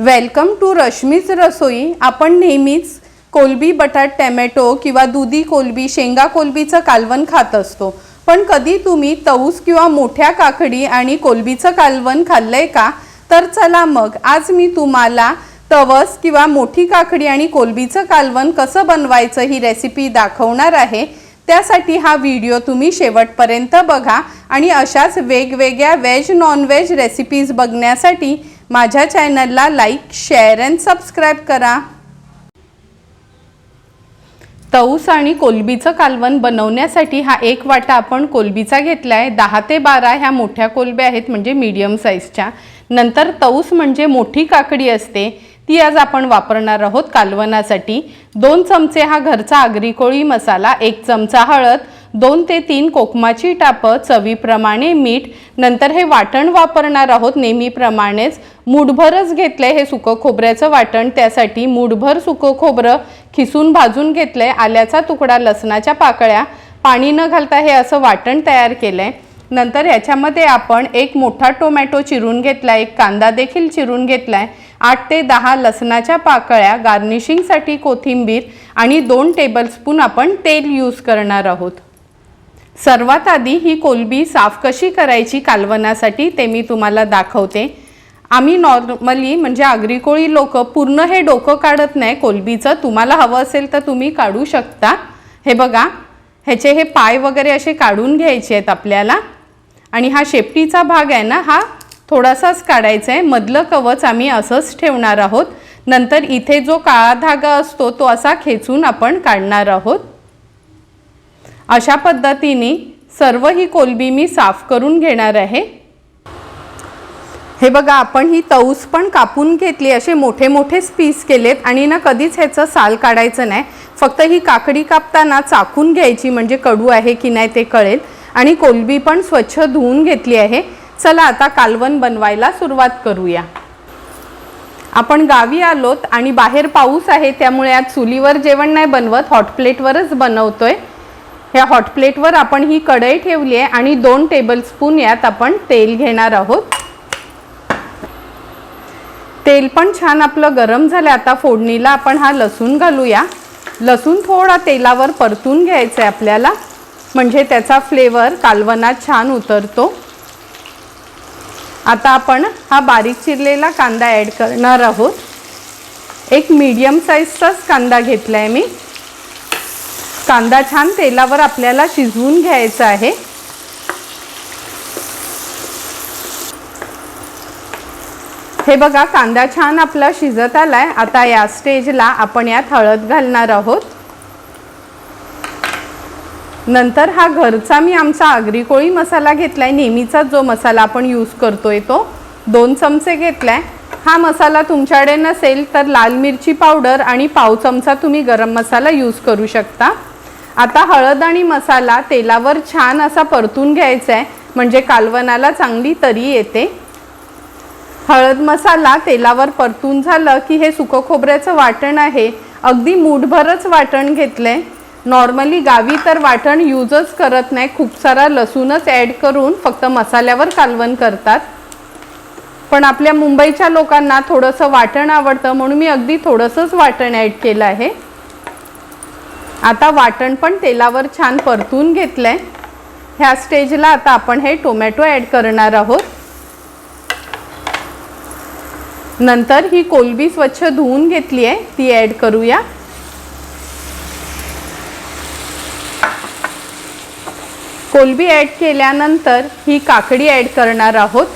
Welcome to रश्मीच रसोई. आपण नेहमीच कोलबी बटाट टॅमॅटो किंवा दुधी कोलबी शेंगा कोलबीचं कालवण खात असतो. पण कधी तुम्ही तऊस किंवा मोठ्या काकडी आणि कोलबीचं कालवण आहे का? तर चला मग आज मी तुम्हाला तवस किंवा मोठी काकडी आणि कोलबीचं कालवण कसं बनवायचं ही रेसिपी दाखवणार आहे. त्यासाठी हा व्हिडिओ तुम्ही शेवटपर्यंत बघा आणि अशाच वेगवेगळ्या वेज नॉन व्हेज रेसिपीज बघण्यासाठी माझ्या चॅनलला लाईक शेअर अँड सबस्क्राईब करा. तऊस आणि कोलबीचं कालवण बनवण्यासाठी हा एक वाटा आपण कोलबीचा घेतला आहे दहा ते बारा ह्या मोठ्या कोलब्या आहेत म्हणजे मीडियम साईजच्या नंतर तऊस म्हणजे मोठी काकडी असते ती आज आपण वापरणार आहोत कालवणासाठी. दोन चमचे हा घरचा आगरी कोळी मसाला एक चमचा हळद दोन ते तीन कोकमाची टापं चवीप्रमाणे मीठ नंतर हे वाटण वापरणार आहोत. नेहमीप्रमाणेच मूठभरच आहे हे सुकं खोबऱ्याचं वाटण. त्यासाठी मूठभर सुकं खोबरं खिसून भाजून घेतलं आहे आल्याचा तुकडा लसणाच्या पाकळ्या. पाणी न घालता हे असं वाटण तयार केलं आहे नंतर ह्याच्यामध्ये आपण एक मोठा टोमॅटो चिरून घेतला एक कांदा देखील चिरून घेतला आहे आठ ते दहा लसणाच्या पाकळ्या गार्निशिंगसाठी कोथिंबीर आणि दोन टेबलस्पून आपण तेल यूज करणार आहोत. सर्वात आधी ही कोलबी साफ कशी करायची कालवनासाठी ते मी तुम्हाला दाखवते. आम्ही नॉर्मली म्हणजे आगरीकोळी लोक पूर्ण हे डोकं काढत नाही कोलबीचं. तुम्हाला हवं असेल तर तुम्ही काढू शकता. हे बघा ह्याचे हे पाय वगैरे असे काढून घ्यायचे आहेत आपल्याला. आणि हा शेपटीचा भाग आहे ना हा थोडासाच काढायचा आहे. मधलं कवच आम्ही असंच ठेवणार आहोत. नंतर इथे जो काळा धागा असतो तो असा खेचून आपण काढणार आहोत. अशा पद्धतीने सर्व ही कोलबी मी साफ करून घेणार आहे. हे बघा आपण ही तऊस पण कापून घेतली असे मोठे मोठे पीस केलेत आणि ना कधीच ह्याचं साल काढायचं नाही. फक्त ही काकडी कापताना चाकून घ्यायची म्हणजे कडू आहे की नाही ते कळेल. आणि कोलबी पण स्वच्छ धुवून घेतली आहे. चला आता कालवण बनवायला सुरुवात करूया. आपण गावी आलोत आणि बाहेर पाऊस आहे त्यामुळे आज चुलीवर जेवण नाही बनवत हॉट प्लेटवरच बनवतोय. ह्या हॉटप्लेटवर आपण ही कढई ठेवली आहे आणि दोन टेबलस्पून यात आपण तेल घेणार आहोत. तेल पण छान आपलं गरम झालं. आता फोडणीला आपण हा लसूण घालूया. लसूण थोडा तेलावर परतून घ्यायचा आहे आपल्याला. म्हणजे त्याचा फ्लेवर कालवनात छान उतरतो. आता आपण हा बारीक चिरलेला कांदा ॲड करणार आहोत. एक मीडियम साईजचाच कांदा घेतला आहे मी. कांदा छान तेलावर आपल्याला शिजवून घ्यायचा आहे. हे बघा कांदा छान आपला शिजत आलाय. आता या स्टेजला आपण यात हळद घालणार आहोत. नंतर हा घरचा मी आमचा आगरी कोळी मसाला घेतलाय. नेहमीचा जो मसाला आपण यूज करतोय तो. दोन चमचे घेतलाय. हा मसाला तुमच्याकडे नसेल तर लाल मिरची पावडर आणि पाव चमचा तुम्ही गरम मसाला यूज करू शकता. आता हळद आणि मसाला तेलावर छान असा परतून घ्यायचा आहे म्हणजे कालवणाला चांगली तरी येते. हळद मसाला तेलावर परतून झालं की हे सुकं खोबऱ्याचं वाटण आहे. अगदी मूठभरच वाटण घेतलंय. नॉर्मली गावी तर वाटण यूजच करत नाही. खूप सारा लसूणच ॲड करून फक्त मसाल्यावर कालवण करतात. पण आपल्या मुंबईच्या लोकांना थोडंसं वाटण आवडतं म्हणून मी अगदी थोडंसंच वाटण ॲड केलं आहे. आता वाटण पण तेलावर छान परतून घेतलं आहे ह्या स्टेजला आता आपण हे टोमॅटो ॲड करणार आहोत. नंतर ही कोलबी स्वच्छ धुवून घेतली आहे ती ॲड करूया. कोलबी ॲड केल्यानंतर ही काकडी ॲड करणार आहोत.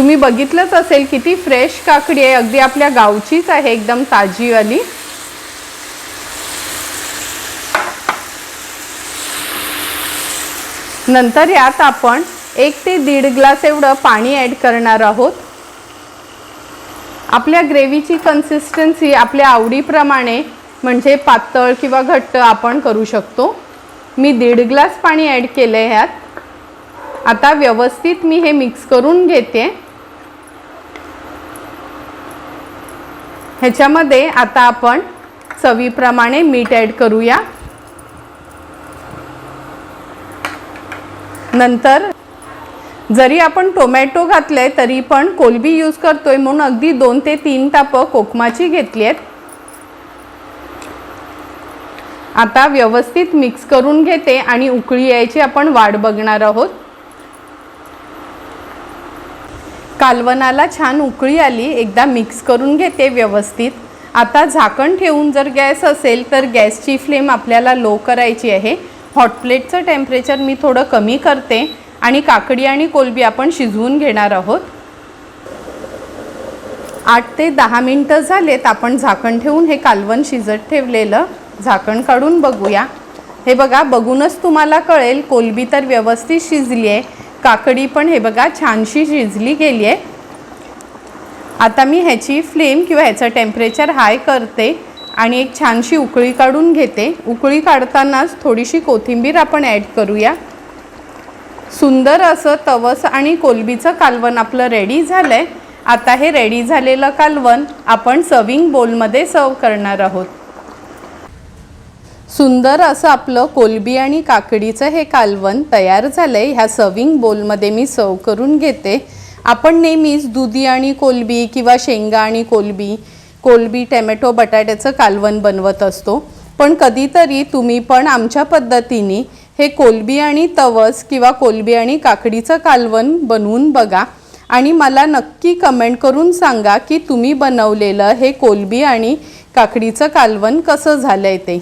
तुम्ही बघितलंच असेल किती फ्रेश काकडी आहे. अगदी आपल्या गावचीच आहे एकदम ताजीवाली नंतर यात आपण एक ते दीड ग्लास एवढं पाणी ॲड करणार आहोत. आपल्या ग्रेव्हीची कन्सिस्टन्सी आपल्या आवडीप्रमाणे म्हणजे पातळ किंवा घट्ट आपण करू शकतो. मी दीड ग्लास पाणी ॲड केलं आहे ह्यात. आता व्यवस्थित मी हे मिक्स करून घेते. ह्याच्यामध्ये आता आपण चवीप्रमाणे मीठ ॲड करूया. नंतर जरी आपण टोमॅटो घातले तरी पण कोलबी यूज करतोय म्हणून अगदी दोन ते तीन तापं कोकमाची घेतली आहेत. आता व्यवस्थित मिक्स करून घेते आणि उकळी यायची आपण वाट बघणार आहोत. कालवनाला छान उकळी आली एकदा मिक्स करून घेते व्यवस्थित. आता झाकण ठेवून जर गॅस असेल तर गॅसची फ्लेम आपल्याला लो करायची आहे. हॉट प्लेटचं टेम्परेचर मी थोडं कमी करते आणि काकडी आणि कोलबी आपण शिजवून घेणार आहोत. आठ ते दहा मिनटं झालेत आपण झाकण ठेवून हे कालवण शिजत ठेवलेलं. झाकण काढून बघूया. हे बघा बघूनच तुम्हाला कळेल कोलबी तर व्यवस्थित शिजली आहे काकडी पण हे बघा छानशी शिजली गेली आहे. आता मी ह्याची फ्लेम किंवा ह्याचं टेम्परेचर हाय करते आणि एक छानशी उकळी काढून घेते. उकळी काढतानाच थोडीशी कोथिंबीर आपण ॲड करूया. सुंदर असं तवस आणि कोलबीचं कालवण आपलं रेडी झालं आहे आता हे रेडी झालेलं कालवण आपण सर्विंग बोलमध्ये सर्व करणार आहोत. सुंदर असं आपलं कोलबी आणि काकडीचं हे कालवण तयार झालं आहे ह्या सर्विंग बोलमध्ये मी सर्व करून घेते. आपण नेहमीच दुधी आणि कोलबी किंवा शेंगा आणि कोलबी कोलबी टॅमॅटो बटाट्याचं कालवण बनवत असतो. पण कधीतरी तुम्ही पण आमच्या पद्धतीने हे कोलबी आणि तवस किंवा कोलबी आणि काकडीचं कालवण बनवून बघा. आणि मला नक्की कमेंट करून सांगा की तुम्ही बनवलेलं हे कोलबी आणि काकडीचं कालवण कसं झालं आहे ते.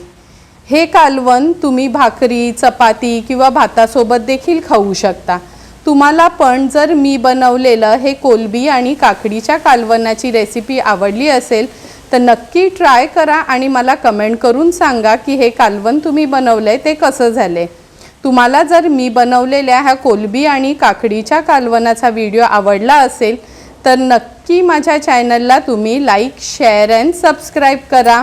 हे कालवण तुम्ही भाकरी चपाती किंवा भातासोबत देखील खाऊ शकता. तुम्हाला पण जर मी बनवलेलं हे कोलबी आणि काकडीच्या कालवणाची रेसिपी आवडली असेल तर नक्की ट्राय करा आणि मला कमेंट करून सांगा की हे कालवण तुम्ही बनवलं आहे ते कसं झालं तुम्हाला जर मी बनवलेल्या ह्या कोलबी आणि काकडीच्या कालवणाचा व्हिडिओ आवडला असेल तर नक्की माझ्या चॅनलला तुम्ही लाईक शेअर अँड सबस्क्राईब करा.